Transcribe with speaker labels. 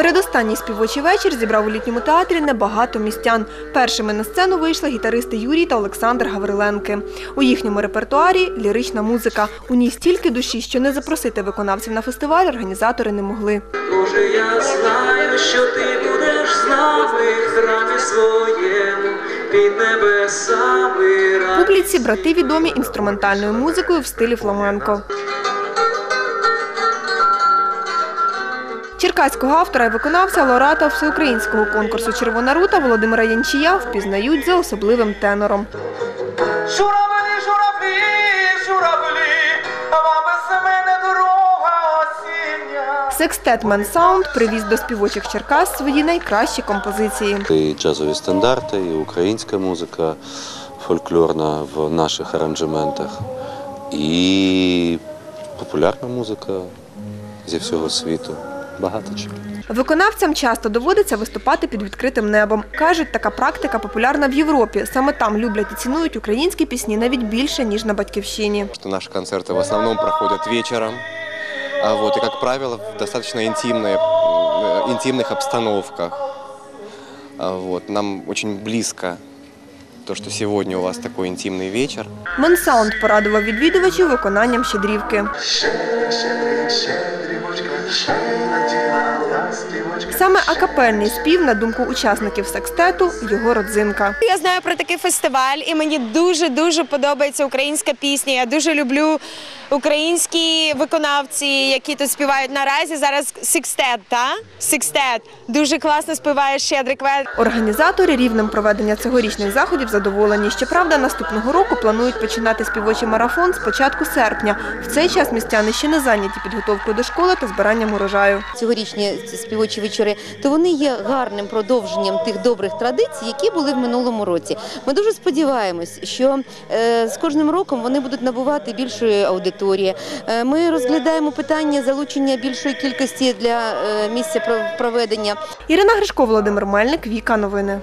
Speaker 1: Передостанній співочий вечір зібрав у літньому театрі небагато містян. Першими на сцену вийшли гітаристи Юрій та Олександр Гавриленки. У їхньому репертуарі лірична музика. У ній стільки душі, що не запросити виконавців на фестиваль організатори не могли.
Speaker 2: Боже, я знаю, що ти будеш з нами в храмі своєму під небесами.
Speaker 1: Публіці брати відомі інструментальною музикою в стилі фламенко. Черкаського автора і виконавця лауреата всеукраїнського конкурсу Червона рута Володимира Янчія впізнають за особливим тенором.
Speaker 3: Журавлі, журавлі, журавлі, вам без мене дорога осіння.
Speaker 1: Секстет Мен Саунд привіз до співочих Черкас свої найкращі композиції.
Speaker 4: І джазові стандарти, і українська музика фольклорна в наших аранжементах, і популярна музика зі всього світу Багато чого.
Speaker 1: Виконавцям часто доводиться виступати під відкритим небом. Кажуть, така практика популярна в Європі. Саме там люблять і цінують українські пісні навіть більше ніж на батьківщині.
Speaker 5: что наши концерты в основном проходят вечером. А Вот, и, как правило, в достаточно интимные, э, интимных обстановках. А Вот, нам очень близко то, что сегодня у вас такой интимный вечер.
Speaker 1: Менсаунд порадував відвідувачів виконанням щедрівки. девочка, шей на динамик. Саме акапельний спів, на думку учасників секстету, його родзинка.
Speaker 6: Я знаю про такий фестиваль, і мені дуже дуже подобається українська пісня. Я дуже люблю українські виконавці, які тут співають наразі. Зараз Сикстет, та Сикстет дуже класно співає Щедрик Вет.
Speaker 1: Організатори рівнем проведення цьогорічних заходів задоволені. Щоправда, наступного року планують починати співочий марафон з початку серпня. В цей час містяни ще не зайняті підготовкою до школи та збиранням урожаю.
Speaker 7: цьогорічні співочі вечори, то вони є гарним продовженням тих добрих традицій, які були в минулому році. Ми дуже сподіваємось, що е, з кожним роком вони будуть набувати більшої аудиторії. Е, ми розглядаємо питання залучення більшої кількості для е, місця пров- проведення.
Speaker 1: Ірина Гришко, Володимир Мельник, Віка Новини.